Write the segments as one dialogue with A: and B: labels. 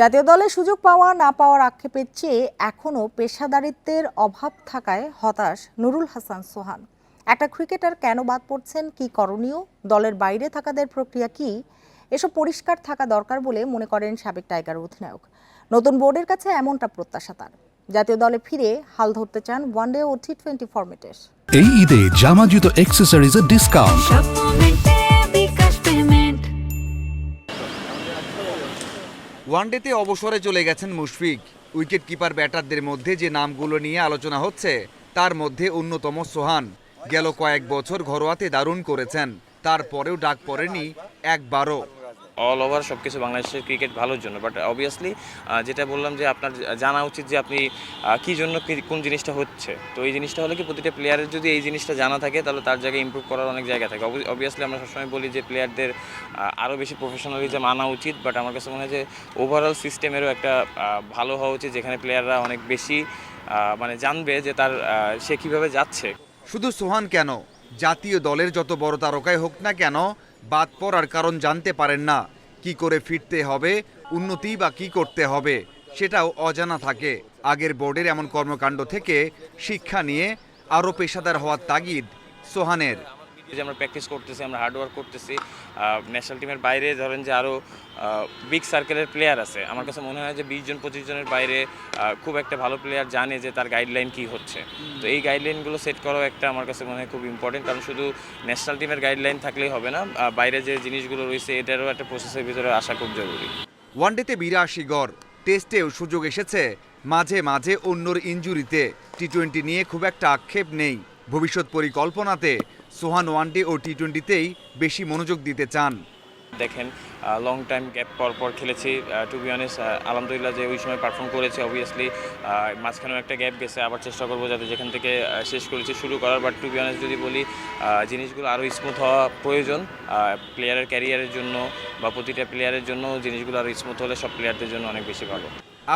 A: জাতীয় দলে সুযোগ পাওয়া না পাওয়ার আক্ষেপের চেয়ে এখনও পেশাদারিত্বের অভাব থাকায় হতাশ নুরুল হাসান সোহান। একটা ক্রিকেটার কেন বাদ পড়ছেন কি করণীয় দলের বাইরে থাকাদের প্রক্রিয়া কি এসব পরিষ্কার থাকা দরকার বলে মনে করেন সাবেক টাইগার অধিনায়ক। নতুন বোর্ডের কাছে এমনটা প্রত্যাশা তার। জাতীয় দলে ফিরে হাল ধরতে চান ওয়ানডে ও টি টোয়েন্টি ফরম্যাটের।
B: এই ঈদে জামা জুতো অ্যাক্সেসরিজের ডিসকাউন্ট
C: ওয়ানডেতে অবসরে চলে গেছেন মুশফিক। উইকেট কিপার ব্যাটারদের মধ্যে যে নামগুলো নিয়ে আলোচনা হচ্ছে, তার মধ্যে অন্যতম সোহান। গেল কয়েক বছর ঘরোয়াতে দারুণ করেছেন। তারপরেও ডাক পড়েনি একবারও।
D: অল ওভার সব কিছু বাংলাদেশের ক্রিকেট ভালোর জন্য। বাট অবভিয়াসলি যেটা বললাম যে আপনার জানা উচিত যে আপনি কী জন্য কোন জিনিসটা হচ্ছে। তো এই জিনিসটা হলে কি, প্রতিটা প্লেয়ারের যদি এই জিনিসটা জানা থাকে, তাহলে তার জায়গায় ইমপ্রুভ করার অনেক জায়গা থাকে। অবভিয়াসলি আমরা সবসময় বলি যে প্লেয়ারদের আরও বেশি প্রফেশনালিজম আনা উচিত। বাট আমার কাছে মনে হয় যে ওভারঅল সিস্টেমেরও একটা ভালো হওয়া উচিত, যেখানে প্লেয়াররা অনেক বেশি মানে জানবে যে তার সে কীভাবে যাচ্ছে।
C: শুধু সোহান কেন? জাতীয় দলের যত বড় তারকাই হোক না কেন বাদ পড়ার কারণ জানতে পারেন না। কি করে ফিরতে হবে, উন্নতি বা কি করতে হবে, সেটাও অজানা থাকে। আগের বোর্ডের এমন কর্মকাণ্ড থেকে শিক্ষা নিয়ে আরও পেশাদার হওয়ার তাগিদ সোহানের।
D: যে আমরা প্র্যাকটিস করতেছি, আমরা হার্ডওয়ার্ক করতেছি ন্যাশনাল টিমের বাইরে ধরেন যে আরও বিগ সার্কেলের প্লেয়ার আছে। আমার কাছে মনে হয় যে বিশ জন, পঁচিশ জনের বাইরে খুব একটা ভালো প্লেয়ার জানে যে তার গাইডলাইন কি হচ্ছে। তো এই গাইডলাইনগুলো সেট করাও একটা আমার কাছে মনে হয় খুব ইম্পর্টেন্ট কারণ শুধু ন্যাশনাল টিমের গাইডলাইন থাকলেই হবে না বাইরে যে জিনিসগুলো রয়েছে, এটারও একটা প্রসেসের ভিতরে আসা খুব জরুরি।
C: ওয়ানডেতে বিরাশি গড় টেস্টেও সুযোগ এসেছে। মাঝে মাঝে অন্যর ইঞ্জুরিতে টি টোয়েন্টি নিয়ে খুব একটা আক্ষেপ নেই। ভবিষ্যৎ পরিকল্পনাতে সোহান ওয়ানডে ও টি টোয়েন্টিতেই বেশি মনোযোগ দিতে চান।
D: দেখেন লং টাইম গ্যাপ পর পর খেলেছি। টু বি অনেস্ট আলহামদুলিল্লাহ যে ওই সময় পারফর্ম করেছে অবভিয়াসলি মাঝখানেও একটা গ্যাপ গেছে আবার চেষ্টা করব যাতে যেখান থেকে শেষ করেছি শুরু করার। বাট টু বি অনেস্ট যদি বলি জিনিসগুলো আরও স্মুথ হওয়া প্রয়োজন প্লেয়ারের ক্যারিয়ারের জন্য বা প্রতিটা প্লেয়ারের জন্য জিনিসগুলো আরও স্মুথ হলে সব প্লেয়ারদের জন্য অনেক বেশি ভালো।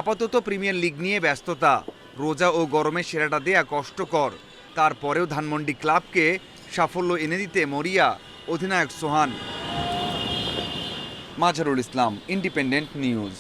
C: আপাতত প্রিমিয়ার লিগ নিয়ে ব্যস্ততা। রোজা ও গরমে সেরাটা দেয়া কষ্টকর। তারপরেও ধানমন্ডি ক্লাবকে সাফল্য এনে দিতে মরিয়া অধিনায়ক সোহান। Majharul Islam independent news